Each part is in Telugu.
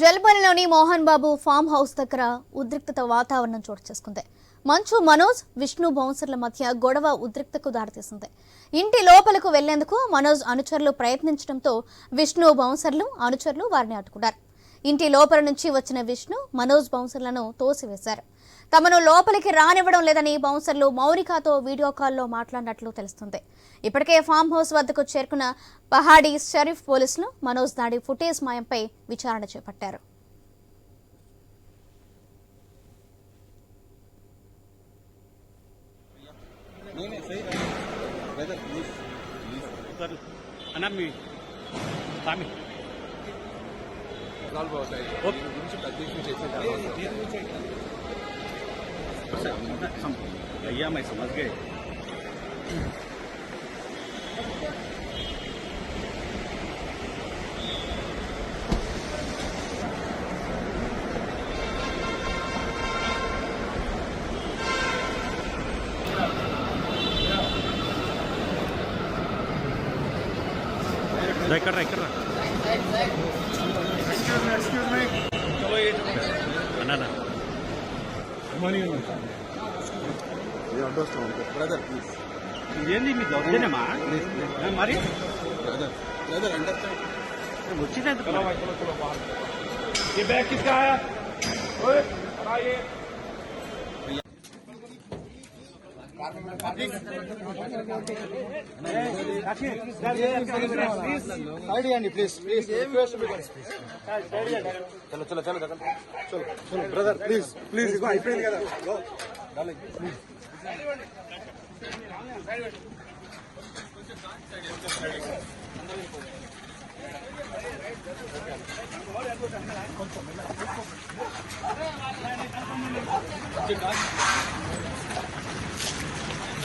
జల్పల్లిలోని మోహన్ బాబు ఫామ్ హౌస్ దగ్గర ఉద్రిక్తత వాతావరణం చోటు చేసుకుంది. మంచు మనోజ్ విష్ణు బౌన్సర్ల మధ్య గొడవ ఉద్రిక్తకు దారితీసింది. ఇంటి లోపలకు వెళ్ళేందుకు మనోజ్ అనుచరులు ప్రయత్నించడంతో విష్ణు బౌన్సర్లు అనుచరులు వారిని అడ్డుకున్నారు ఇంటి లోపల నుంచి వచ్చిన విష్ణు మనోజ్ బౌన్సర్లను తోసివేశారు. తమను లోపలికి రానివ్వడం లేదని బౌన్సర్లు మౌనికాతో వీడియో కాల్లో మాట్లాడినట్లు తెలుస్తుంది. ఇప్పటికే ఫామ్ హౌస్ వద్దకు చేరుకున్న పహాడీ షరీఫ్ పోలీసులు మనోజ్ దాడి ఫుటేజ్ మాయంపై విచారణ చేపట్టారు. అవుతాయి भैया मैं समझ गए। कर रहे कर బ్రదర్ ప్లీజ్ ఇదేంది మీ దౌర్జన్యమా ఆ, మరి బ్రదర్ బ్రదర్ అండర్స్టాండ్ వచ్చింది ये बैग किसका है ओए आइए సైడ్ ఇవ్వండి ప్లీజ్ ప్లీజ్ చలో చలో చలో చలో చలో బ్రదర్ ప్లీజ్ ప్లీజ్ ఇగో అయిపోయింది కదా కొంచెం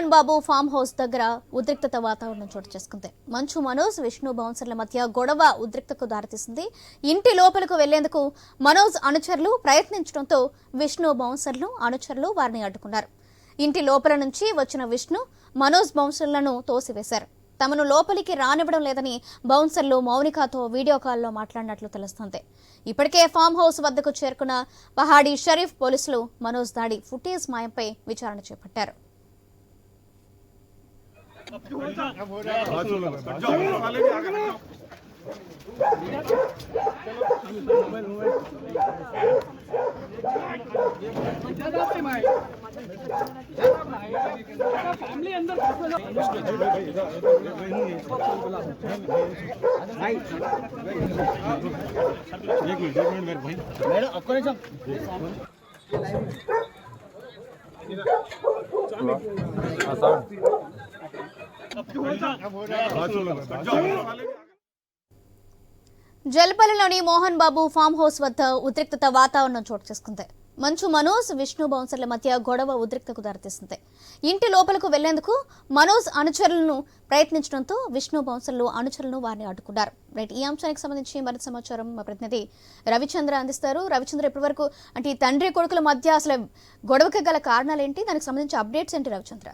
మోహన్ బాబు ఫామ్ హౌస్ దగ్గర ఉద్రిక్తత వాతావరణం చోటు చేసుకుంది. మంచు మనోజ్ విష్ణు బౌన్సర్ల మధ్య గొడవ ఉద్రిక్తకు దారితీసింది. ఇంటి లోపలకు వెళ్ళేందుకు మనోజ్ అనుచరులు ప్రయత్నించడంతో విష్ణు బౌన్సర్లు అనుచరులు వారిని అడ్డుకున్నారు. ఇంటి లోపల నుంచి వచ్చిన విష్ణు మనోజ్ బౌన్సర్లను తోసివేశారు. తమను లోపలికి రానివ్వడం లేదని బౌన్సర్లు మౌనికాతో వీడియో కాల్లో మాట్లాడినట్లు తెలుస్తోంది. ఇప్పటికే ఫామ్ హౌస్ వద్దకు చేరుకున్న పహాడీ షరీఫ్ పోలీసులు మనోజ్ దాడి ఫుటేజ్ మాయంపై విచారణ చేపట్టారు. फैमिली अंदर भाई एक मिनट एक मिनट मेरे भाई। मैडम आपको नहीं सब జల్పల్లిలోని మోహన్ బాబు ఫామ్ హౌస్ వద్ద ఉద్రిక్తత వాతావరణం చోటు చేసుకుంది. మంచు మనోజ్ విష్ణు బౌన్సర్ల మధ్య గొడవ ఉద్రిక్తకు దారితీస్తుంది ఇంటి లోపలకు వెళ్ళేందుకు మనోజ్ అనుచరులను ప్రయత్నించడంతో విష్ణు బౌన్సర్లు అనుచరులను వారిని అడ్డుకున్నారు రైట్ ఈ అంశానికి సంబంధించి మరింత సమాచారం మా ప్రతినిధి రవిచంద్ర అందిస్తారు. రవిచంద్ర ఇప్పటి వరకు అంటే తండ్రి కొడుకుల మధ్య అసలు గొడవకి గల కారణాలు ఏంటి దానికి సంబంధించి అప్డేట్స్ ఏంటి రవిచంద్ర?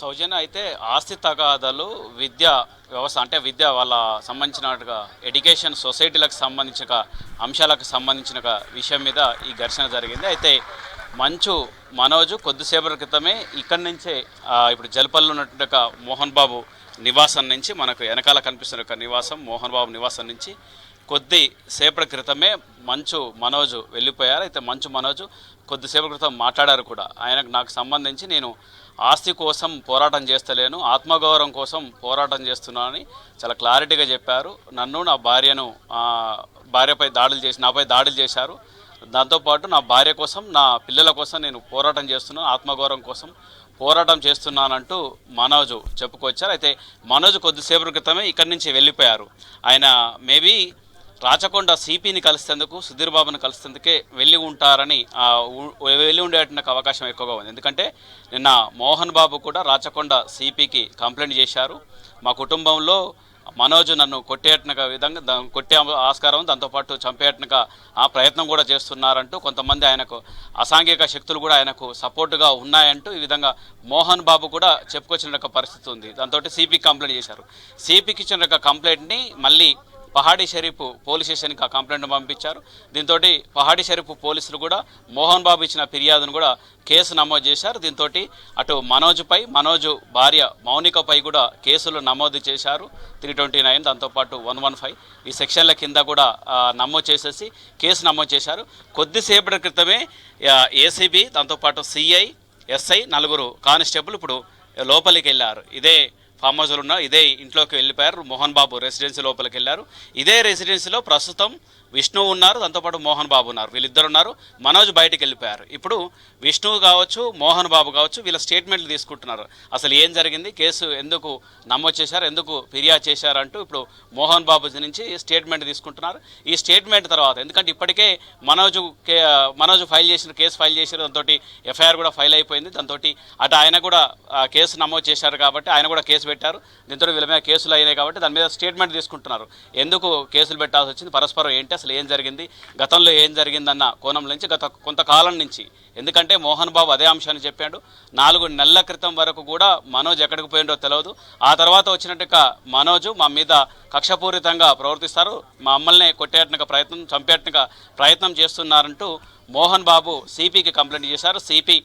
సౌజన్య అయితే ఆస్తి తగాదాలు విద్య వ్యవస్థ అంటే విద్య వాళ్ళ సంబంధించినట్టుగా ఎడ్యుకేషన్ సొసైటీలకు సంబంధించిన అంశాలకు సంబంధించిన విషయం మీద ఈ ఘర్షణ జరిగింది. అయితే మంచు మనోజు కొద్దిసేపటి క్రితమే ఇక్కడి నుంచే ఇప్పుడు జలపల్లి ఉన్నటువంటి మోహన్ బాబు నివాసం నుంచి మనకు వెనకాల కనిపిస్తున్న ఒక నివాసం మోహన్ బాబు నివాసం నుంచి కొద్ది సేపటి క్రితమే మంచు మనోజు వెళ్ళిపోయారు. అయితే మంచు మనోజు కొద్దిసేపటి క్రితం మాట్లాడారు కూడా. ఆయనకు నాకు సంబంధించి నేను ఆస్తి కోసం పోరాటం చేస్తలేను ఆత్మగౌరవం కోసం పోరాటం చేస్తున్నానని చాలా క్లారిటీగా చెప్పారు. నన్ను నా భార్యను భార్యపై దాడులు చేసి నాపై దాడులు చేశారు. దాంతోపాటు నా భార్య కోసం నా పిల్లల కోసం నేను పోరాటం చేస్తున్నాను ఆత్మగౌరవం కోసం పోరాటం చేస్తున్నానంటూ మనోజ్ చెప్పుకొచ్చారు. అయితే మనోజ్ కొద్దిసేపటి క్రితమే ఇక్కడి నుంచి వెళ్ళిపోయారు. ఆయన మేబీ రాచకొండ సిపిని కలిసేందుకు సుధీర్ బాబును కలిసేందుకే వెళ్ళి ఉంటారని వెళ్ళి ఉండేటువంటి అవకాశం ఎక్కువగా ఉంది. ఎందుకంటే నిన్న మోహన్ బాబు కూడా రాచకొండ సిపికి కంప్లైంట్ చేశారు. మా కుటుంబంలో మనోజ్ నన్ను కొట్టేటనక విధంగా కొట్టే ఆస్కారం దాంతోపాటు చంపేటనక ఆ ప్రయత్నం కూడా చేస్తున్నారంటూ కొంతమంది ఆయనకు అసాంఘిక శక్తులు కూడా ఆయనకు సపోర్టుగా ఉన్నాయంటూ ఈ విధంగా మోహన్ బాబు కూడా చెప్పుకొచ్చిన పరిస్థితి ఉంది. దాంతో సిపి కంప్లైంట్ చేశారు. సిపికి ఇచ్చిన కంప్లైంట్ని మళ్ళీ పహాడీ షరీఫ్ పోలీస్ స్టేషన్కి ఆ కంప్లైంట్ పంపించారు. దీంతో పహాడీ షరీఫ్ పోలీసులు కూడా మోహన్ బాబు ఇచ్చిన ఫిర్యాదును కూడా కేసు నమోదు చేశారు. దీంతో అటు మనోజ్పై మనోజ్ భార్య మౌనికపై కూడా కేసులు నమోదు చేశారు. త్రీ ట్వంటీ నైన్ దాంతోపాటు వన్ వన్ ఫైవ్ ఈ సెక్షన్ల కింద కూడా నమోదు చేసేసి కేసు నమోదు చేశారు. కొద్దిసేపటి క్రితమే ఏసీబీ దాంతోపాటు సిఐ ఎస్ఐ నలుగురు కానిస్టేబుల్ ఇప్పుడు లోపలికి వెళ్ళారు. ఇదే ఫామ్ హౌస్లో ఉన్న ఇదే ఇంట్లోకి వెళ్ళిపోయారు. మోహన్ బాబు రెసిడెన్సీ లోపలికి వెళ్ళారు. ఇదే రెసిడెన్సీలో ప్రస్తుతం విష్ణు ఉన్నారు దాంతోపాటు మోహన్ బాబు ఉన్నారు. వీళ్ళిద్దరు ఉన్నారు మనోజ్ బయటికి వెళ్ళిపోయారు. ఇప్పుడు విష్ణు కావచ్చు మోహన్ బాబు కావచ్చు వీళ్ళ స్టేట్మెంట్లు తీసుకుంటున్నారు. అసలు ఏం జరిగింది కేసు ఎందుకు నమోదు చేశారు ఎందుకు ఫిర్యాదు చేశారంటూ ఇప్పుడు మోహన్ బాబు నుంచి స్టేట్మెంట్ తీసుకుంటున్నారు. ఈ స్టేట్మెంట్ తర్వాత ఎందుకంటే ఇప్పటికే మనోజ్ కే- మనోజ్ ఫైల్ చేసిన కేసు ఫైల్ చేశారు దాంతో ఎఫ్ఐఆర్ కూడా ఫైల్ అయిపోయింది. దాంతో అటు ఆయన కూడా కేసు నమోదు చేశారు కాబట్టి ఆయన కూడా కేసు పెట్టారు. దీంతో వీళ్ళ మీద కేసులు అయినాయి కాబట్టి దాని మీద స్టేట్మెంట్ తీసుకుంటున్నారు. ఎందుకు కేసులు పెట్టాల్సి వచ్చింది పరస్పరం ఏంటి అసలు ఏం జరిగింది? గతంలో ఏం జరిగిందన్న కోణం నుంచి గత కొంతకాలం నుంచి. ఎందుకంటే మోహన్ బాబు అదే అంశాన్ని చెప్పాడు. నాలుగు నెలల క్రితం వరకు కూడా మనోజ్ ఎక్కడికి పోయిండో తెలియదు ఆ తర్వాత వచ్చినట్టుగా మనోజ్ మా మీద కక్షపూరితంగా ప్రవర్తిస్తారు. మా అమ్మల్ని కొట్టేటనక ప్రయత్నం చంపేటనక ప్రయత్నం చేస్తున్నారంటూ మోహన్ బాబు సిపికి కంప్లైంట్ చేశారు. సిపి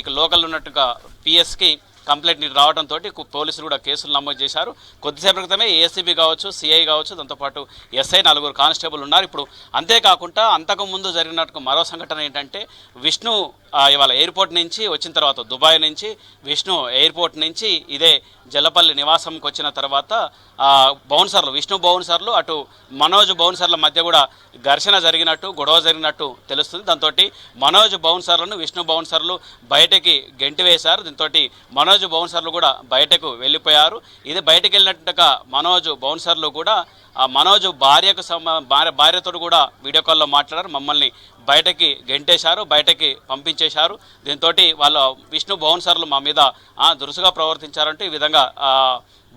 ఇక లోకల్ ఉన్నట్టుగా పిఎస్కి కంప్లైంట్ రావడంతో పోలీసులు కూడా కేసులు నమోదు చేశారు. కొద్దిసేపు క్రితమే ఏసీబీ కావచ్చు సిఐ కావచ్చు దాంతోపాటు ఎస్ఐ నలుగురు కానిస్టేబుల్ ఉన్నారు. ఇప్పుడు అంతేకాకుండా అంతకు ముందు జరిగినట్టు మరో సంఘటన ఏంటంటే విష్ణు ఇవాళ ఎయిర్పోర్ట్ నుంచి వచ్చిన తర్వాత దుబాయ్ నుంచి విష్ణు ఎయిర్పోర్ట్ నుంచి ఇదే జల్లపల్లి నివాసంకి వచ్చిన తర్వాత బౌన్సర్లు విష్ణు బౌన్సర్లు అటు మనోజ్ బౌన్సర్ల మధ్య కూడా ఘర్షణ జరిగినట్టు గొడవ జరిగినట్టు తెలుస్తుంది. దాంతో మనోజ్ బౌన్సర్లను విష్ణు బౌన్సర్లు బయటకి గెంటి వేశారు. దీంతో మనోజ్ బౌన్సర్లు కూడా బయటకు వెళ్ళిపోయారు. ఇది బయటకు వెళ్ళినట్టుగా మనోజ్ బౌన్సర్లు కూడా మనోజ్ భార్యకు భార్య భార్యతో కూడా వీడియో కాల్లో మాట్లాడారు. మమ్మల్ని బయటకి గెంటేశారు బయటకి పంపించేశారు. దీంతో వాళ్ళ విష్ణు బౌన్సర్లు మా మీద దురుసుగా ప్రవర్తించారంటే ఈ విధంగా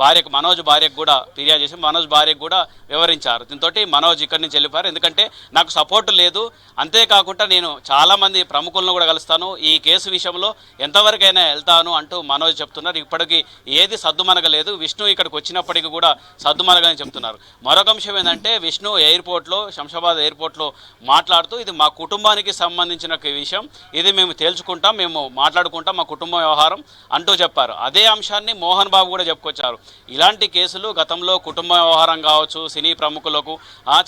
భార్యకు మనోజ్ భార్యకు కూడా ఫిర్యాదు చేసి మనోజ్ భార్యకు కూడా వివరించారు. దీంతో మనోజ్ ఇక్కడి నుంచి వెళ్ళిపోయారు. ఎందుకంటే నాకు సపోర్ట్ లేదు. అంతేకాకుండా నేను చాలామంది ప్రముఖులను కూడా కలుస్తాను. ఈ కేసు విషయంలో ఎంతవరకైనా వెళ్తాను అంటూ మనోజ్ చెప్తున్నారు. ఇప్పటికీ ఏది సద్దుమనగలేదు విష్ణు ఇక్కడికి వచ్చినప్పటికీ కూడా సద్దుమనగని చెప్తున్నారు. మరొక అంశం ఏంటంటే విష్ణు ఎయిర్పోర్ట్లో శంషాబాద్ ఎయిర్పోర్ట్లో మాట్లాడుతూ ఇది మా కుటుంబానికి సంబంధించిన విషయం. ఇది మేము తేల్చుకుంటాం మేము మాట్లాడుకుంటాం మా కుటుంబ వ్యవహారం అంటూ చెప్పారు. అదే అంశాన్ని మోహన్ బాబు కూడా చెప్పుకొచ్చారు. ఇలాంటి కేసులు గతంలో కుటుంబ వ్యవహారం కావచ్చు సినీ ప్రముఖులకు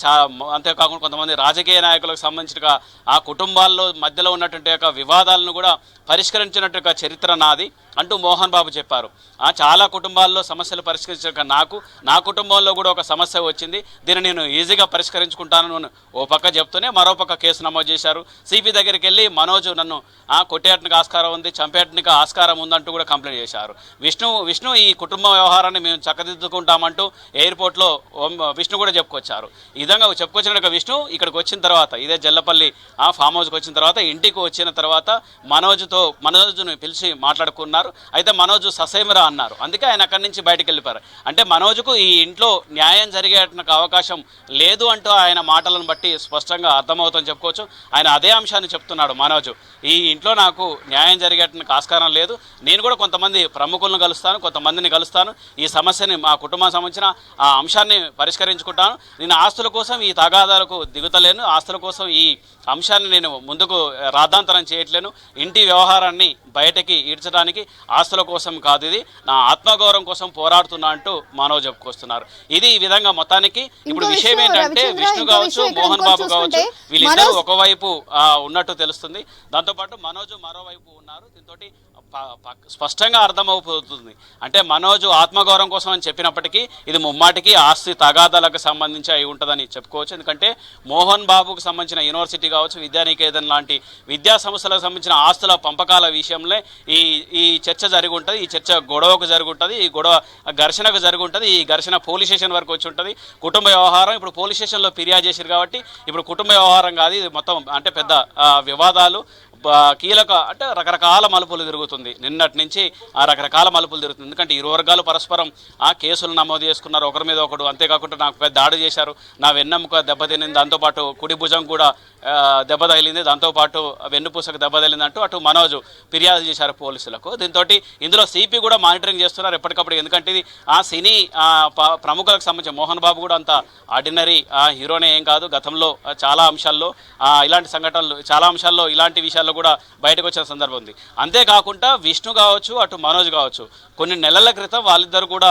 చా అంతేకాకుండా కొంతమంది రాజకీయ నాయకులకు సంబంధించిన ఆ కుటుంబాల్లో మధ్యలో ఉన్నటువంటి యొక్క వివాదాలను కూడా పరిష్కరించినట్టు చరిత్ర నాది. అంటూ మోహన్ బాబు చెప్పారు. చాలా కుటుంబాల్లో సమస్యలు పరిష్కరించక నాకు నా కుటుంబంలో కూడా ఒక సమస్య వచ్చింది. దీన్ని నేను ఈజీగా పరిష్కరించుకుంటాను ఓ పక్క చెప్తూనే మరో పక్క కేసు నమోదు చేశారు. సిపి దగ్గరికి వెళ్ళి మనోజ్ నన్ను ఆ, కొట్టేయటానికి ఆస్కారం ఉంది చంపేయటానికి ఆస్కారం ఉందంటూ కూడా కంప్లైంట్ చేశారు. విష్ణు విష్ణు ఈ కుటుంబ వ్యవహారాన్ని మేము చక్కదిద్దుకుంటామంటూ ఎయిర్పోర్ట్లో విష్ణు కూడా చెప్పుకొచ్చారు. ఈ విధంగా చెప్పుకొచ్చిన విష్ణు ఇక్కడికి వచ్చిన తర్వాత ఇదే జల్లపల్లి ఆ ఫామ్ హౌస్కి వచ్చిన తర్వాత ఇంటికి వచ్చిన తర్వాత మనోజ్తో మనోజ్ను పిలిచి మాట్లాడుకున్నారు. అయితే మనోజ్ ససేమిరా అన్నారు. అందుకే ఆయన అక్కడి నుంచి బయటకు వెళ్ళిపోయారు. అంటే మనోజ్కు ఈ ఇంట్లో న్యాయం జరిగేటకు అవకాశం లేదు అంటూ ఆయన మాటలను బట్టి స్పష్టంగా అర్థమవుతుందని చెప్పుకోవచ్చు. ఆయన అదే అంశాన్ని చెప్తున్నాడు మనోజ్. ఈ ఇంట్లో నాకు న్యాయం జరిగేటకు ఆస్కారం లేదు. నేను కూడా కొంతమంది ప్రముఖులను కలుస్తాను కొంతమందిని కలుస్తాను. ఈ సమస్యని మా కుటుంబం సంబంధించిన ఆ అంశాన్ని పరిష్కరించుకుంటాను. నేను ఆస్తుల కోసం ఈ తగాదాలకు దిగుతలేను. ఆస్తుల కోసం ఈ అంశాన్ని నేను ముందుకు రాద్ధాంతరం చేయట్లేను. ఇంటి వ్యవహారాన్ని బయటకి ఈడ్చడానికి ఆస్తుల కోసం కాదు ఇది. నా ఆత్మగౌరవం కోసం పోరాడుతున్నా అంటూ మానవ చెప్పుకొస్తున్నారు ఇది ఈ విధంగా మొత్తానికి ఇప్పుడు విషయం ఏంటంటే విష్ణు కావచ్చు మోహన్ బాబు కావచ్చు వీళ్ళిద్దరూ ఒకవైపు ఉన్నట్టు తెలుస్తుంది. దాంతోపాటు మనోజ్ మరోవైపు ఉన్నారు. దీంతో స్పష్టంగా అర్థమవుతుంది. అంటే మనోజు ఆత్మగౌరవం కోసం అని చెప్పినప్పటికీ ఇది ముమ్మాటికి ఆస్తి తగాదాలకు సంబంధించి అయి ఉంటుందని చెప్పుకోవచ్చు. ఎందుకంటే మోహన్ బాబుకు సంబంధించిన యూనివర్సిటీ కావచ్చు విద్యానికేతన్ లాంటి విద్యా సంస్థలకు సంబంధించిన ఆస్తుల పంపకాల విషయంలో ఈ ఈ చర్చ జరిగి ఉంటుంది ఈ చర్చ గొడవకు జరుగుంటుంది. ఉంటుంది ఈ గొడవ ఘర్షణకు జరుగుంటుంది. ఉంటుంది ఈ ఘర్షణ పోలీస్ స్టేషన్ వరకు వచ్చి ఉంటుంది. కుటుంబ వ్యవహారం ఇప్పుడు పోలీస్ స్టేషన్లో ఫిర్యాదు చేశారు కాబట్టి ఇప్పుడు కుటుంబ వ్యవహారం కాదు. ఇది మొత్తం అంటే పెద్ద వివాదాలు. కీలక అంటే రకరకాల మలుపులు తిరుగుతుంది. నిన్నటి నుంచి ఆ రకరకాల మలుపులు తిరుగుతుంది. ఎందుకంటే ఇరు వర్గాలు పరస్పరం ఆ కేసులు నమోదు చేసుకున్నారు. ఒకరి మీద ఒకడు అంతేకాకుండా నాకు పెద్ద దాడి చేశారు. నా వెన్నెముక దెబ్బతినింది దాంతోపాటు కుడి భుజం కూడా దెబ్బ తగిలింది. దాంతోపాటు వెన్నుపూసకు దెబ్బ తగిలింది అంటూ అటు మనోజ్ ఫిర్యాదు చేశారు పోలీసులకు. దీంతో ఇందులో సిపి కూడా మానిటరింగ్ చేస్తున్నారు ఎప్పటికప్పుడు. ఎందుకంటే ఇది ఆ సినీ ప్రముఖులకు సంబంధించి మోహన్ బాబు కూడా అంత ఆర్డినరీ హీరోనే ఏం కాదు. గతంలో చాలా అంశాల్లో ఇలాంటి సంఘటనలు చాలా అంశాల్లో ఇలాంటి విషయాలు విషయాల్లో కూడా బయటకు వచ్చిన సందర్భం ఉంది. అంతేకాకుండా విష్ణు కావచ్చు అటు మనోజ్ కావచ్చు కొన్ని నెలల క్రితం వాళ్ళిద్దరు కూడా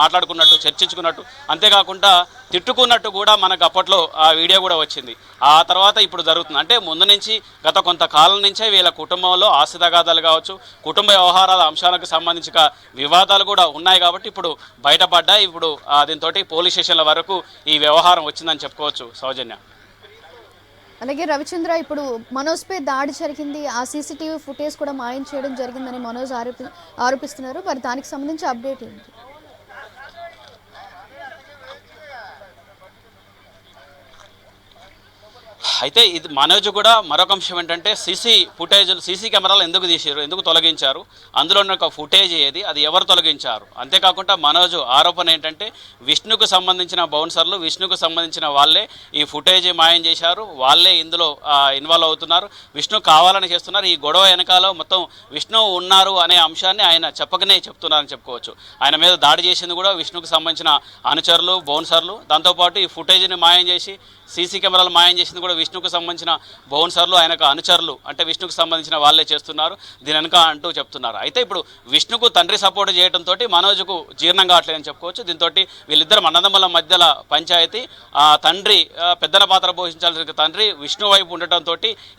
మాట్లాడుకున్నట్టు చర్చించుకున్నట్టు అంతేకాకుండా తిట్టుకున్నట్టు కూడా మనకు అప్పట్లో ఆ వీడియో కూడా వచ్చింది. ఆ తర్వాత ఇప్పుడు జరుగుతుంది. అంటే ముందు నుంచి గత కొంతకాలం నుంచే వీళ్ళ కుటుంబంలో ఆస్తి తగాదాలు కావచ్చు కుటుంబ వ్యవహారాల అంశాలకు సంబంధించిన వివాదాలు కూడా ఉన్నాయి కాబట్టి ఇప్పుడు బయటపడ్డా. ఇప్పుడు దీంతో పోలీస్ స్టేషన్ల వరకు ఈ వ్యవహారం వచ్చిందని చెప్పుకోవచ్చు సౌజన్య. అలాగే రవిచంద్ర ఇప్పుడు మనోజ్పై దాడి జరిగింది. ఆ సీసీటీవీ ఫుటేజ్ కూడా మాయం చేయడం జరిగిందని మనోజ్ ఆరోపి ఆరోపిస్తున్నారు. మరి దానికి సంబంధించి అప్డేట్ ఏంటి? అయితే ఇది మనోజ్ కూడా మరొక అంశం ఏంటంటే సీసీ ఫుటేజ్లు సీసీ కెమెరాలు ఎందుకు తీసారు ఎందుకు తొలగించారు అందులో ఉన్న ఒక ఫుటేజ్ ఏది అది ఎవరు తొలగించారు? అంతేకాకుండా మనోజ్ ఆరోపణ ఏంటంటే విష్ణుకు సంబంధించిన బౌన్సర్లు విష్ణుకు సంబంధించిన వాళ్ళే ఈ ఫుటేజ్ మాయం చేశారు వాళ్ళే ఇందులో ఇన్వాల్వ్ అవుతున్నారు విష్ణు కావాలని చేస్తున్నారు ఈ గొడవ వెనకాల మొత్తం విష్ణు ఉన్నారు అనే అంశాన్ని ఆయన చెప్పకనే చెప్తున్నారని చెప్పుకోవచ్చు. ఆయన మీద దాడి చేసింది కూడా విష్ణుకు సంబంధించిన అనుచరులు బౌన్సర్లు దాంతోపాటు ఈ ఫుటేజ్ని మాయం చేసి సీసీ కెమెరాలు మాయం చేసింది కూడా విష్ణుకు సంబంధించిన బౌన్సర్లు ఆయనకు అనుచరులు అంటే విష్ణుకు సంబంధించిన వాళ్ళే చేస్తున్నారు. దీని వెనుక అంటూ చెప్తున్నారు. అయితే ఇప్పుడు విష్ణుకు తండ్రి సపోర్ట్ చేయడంతో మనోజ్కు జీర్ణం కావట్లేదని చెప్పుకోవచ్చు. దీంతో వీళ్ళిద్దరు అన్నదమ్ముల మధ్యల పంచాయతీ ఆ తండ్రి పెద్దల పాత్ర పోషించాల్సిన తండ్రి విష్ణు వైపు ఉండటంతో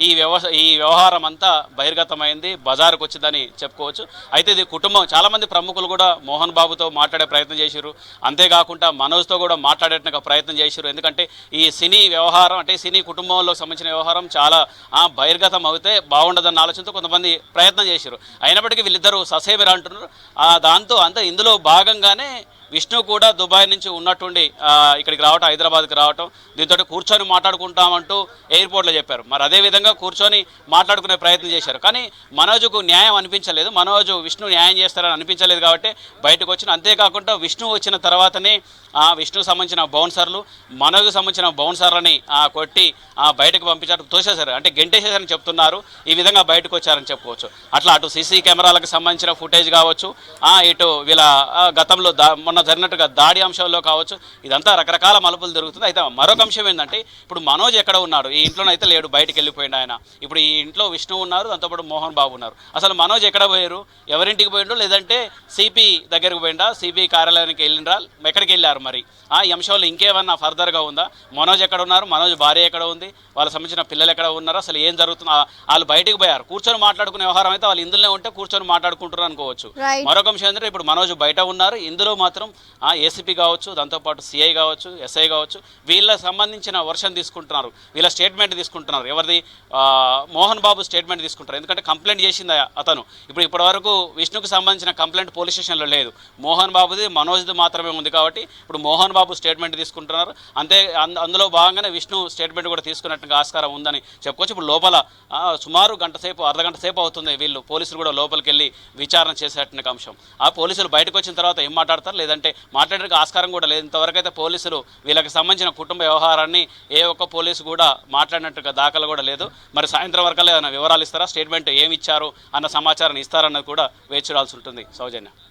ఈ వ్యవ ఈ వ్యవహారం అంతా బహిర్గతమైంది బజారుకు వచ్చిందని చెప్పుకోవచ్చు. అయితే ఇది కుటుంబం చాలామంది ప్రముఖులు కూడా మోహన్ బాబుతో మాట్లాడే ప్రయత్నం చేశారు అంతేకాకుండా మనోజ్తో కూడా మాట్లాడేట ప్రయత్నం చేశారు ఎందుకంటే ఈ సినీ వ్యవహారం అంటే సినీ కుటుంబంలోకి సంబంధించిన వ్యవహారం చాలా బహిర్గతం అవుతే బాగుండదన్న ఆలోచనతో కొంతమంది ప్రయత్నం చేశారు. అయినప్పటికీ వీళ్ళిద్దరూ ససేమిరా అంటున్నారు. దాంతో అంతా ఇందులో భాగంగానే విష్ణు కూడా దుబాయ్ నుంచి ఉన్నట్టుండి ఇక్కడికి రావటం హైదరాబాద్కి రావటం దీంతో కూర్చొని మాట్లాడుకుంటామంటూ ఎయిర్పోర్ట్లో చెప్పారు. మరి అదే విధంగా కూర్చొని మాట్లాడుకునే ప్రయత్నం చేశారు. కానీ మనోజ్కు న్యాయం అనిపించలేదు. మనోజ్ విష్ణు న్యాయం చేస్తారని అనిపించలేదు కాబట్టి బయటకు వచ్చిన అంతేకాకుండా విష్ణు వచ్చిన తర్వాతనే ఆ విష్ణుకు సంబంధించిన బౌన్సర్లు మనోజ్కు సంబంధించిన బౌన్సర్లని ఆ, కొట్టి ఆ, బయటకు పంపించారు తోసేశారు. అంటే గెంటేసేసారని చెప్తున్నారు. ఈ విధంగా బయటకు వచ్చారని చెప్పుకోవచ్చు. అట్లా అటు సీసీ కెమెరాలకు సంబంధించిన ఫుటేజ్ కావచ్చు ఇటు వీళ్ళ గతంలో దా మొన్న జరిగినట్టుగా దాడి అంశంలో కావచ్చు ఇదంతా రకరకాల మలుపులు జరుగుతుంది అయితే మరొక అంశం ఏంటంటే ఇప్పుడు మనోజ్ ఎక్కడ ఉన్నాడు? ఈ ఇంట్లోనైతే లేడు బయటికి వెళ్ళిపోయిండు ఆయన. ఇప్పుడు ఈ ఇంట్లో విష్ణు ఉన్నారు దాంతోపాటు మోహన్ బాబు ఉన్నారు. అసలు మనోజ్ ఎక్కడ పోయారు? ఎవరింటికి పోయిండు? లేదంటే సిపి దగ్గరికి పోయిండా? సిపి కార్యాలయానికి వెళ్ళిండ్రా? ఎక్కడికి వెళ్ళారు మరి? ఆ ఈ అంశంలో ఇంకేమన్నా ఫర్దర్గా ఉందా? మనోజ్ ఎక్కడ ఉన్నారు? మనోజ్ భార్య ఎక్కడ ఉంది? వాళ్ళ సంబంధించిన పిల్లలు ఎక్కడ ఉన్నారు? అసలు ఏం జరుగుతుంది? వాళ్ళు బయటికి పోయారు. కూర్చొని మాట్లాడుకునే వ్యవహారం అయితే వాళ్ళు ఇందులోనే ఉంటే కూర్చొని మాట్లాడుకుంటారు అనుకోవచ్చు. మరొక అంశం ఏంటంటే ఇప్పుడు మనోజ్ బయట ఉన్నారు. ఇందులో మాత్రం ఆ ఏసీపీ కావచ్చు దాంతోపాటు సిఐ కావచ్చు ఎస్ఐ కావచ్చు వీళ్ళ సంబంధించిన వర్షన్ తీసుకుంటున్నారు. వీళ్ళ స్టేట్మెంట్ తీసుకుంటున్నారు. ఎవరిది? మోహన్ బాబు స్టేట్మెంట్ తీసుకుంటారు ఎందుకంటే కంప్లైంట్ చేసింది అతను. ఇప్పుడు ఇప్పటివరకు విష్ణుకు సంబంధించిన కంప్లైంట్ పోలీస్ స్టేషన్లో లేదు. మోహన్ బాబుది మనోజ్ది మాత్రమే ఉంది కాబట్టి ఇప్పుడు మోహన్ బాబు స్టేట్మెంట్ తీసుకుంటున్నారు. అంతే అందులో భాగంగానే విష్ణు స్టేట్మెంట్ కూడా తీసుకున్నట్టుగా ఆస్కారం ఉందని చెప్పుకోవచ్చు. ఇప్పుడు లోపల సుమారు గంట సేపు అర్ధగంట సేపు అవుతుంది వీళ్ళు. పోలీసులు కూడా లోపలికి వెళ్ళి విచారణ చేసేటువంటి అంశం. ఆ పోలీసులు బయటకు వచ్చిన తర్వాత ఏం మాట్లాడతారు? లేదా లేదంటే మాట్లాడడానికి ఆస్కారం కూడా లేదు. ఇంతవరకు అయితే పోలీసులు వీళ్ళకి సంబంధించిన కుటుంబ వ్యవహారాన్ని ఏ ఒక్క పోలీసు కూడా మాట్లాడినట్టుగా దాఖలు కూడా లేదు. మరి సాయంత్రం వరకు ఏమైనా వివరాలు ఇస్తారా? స్టేట్మెంట్ ఏమి ఇచ్చారు? అన్న సమాచారాన్ని ఇస్తారన్నది కూడా వేచి చూడాల్సి ఉంటుంది. సౌజన్య.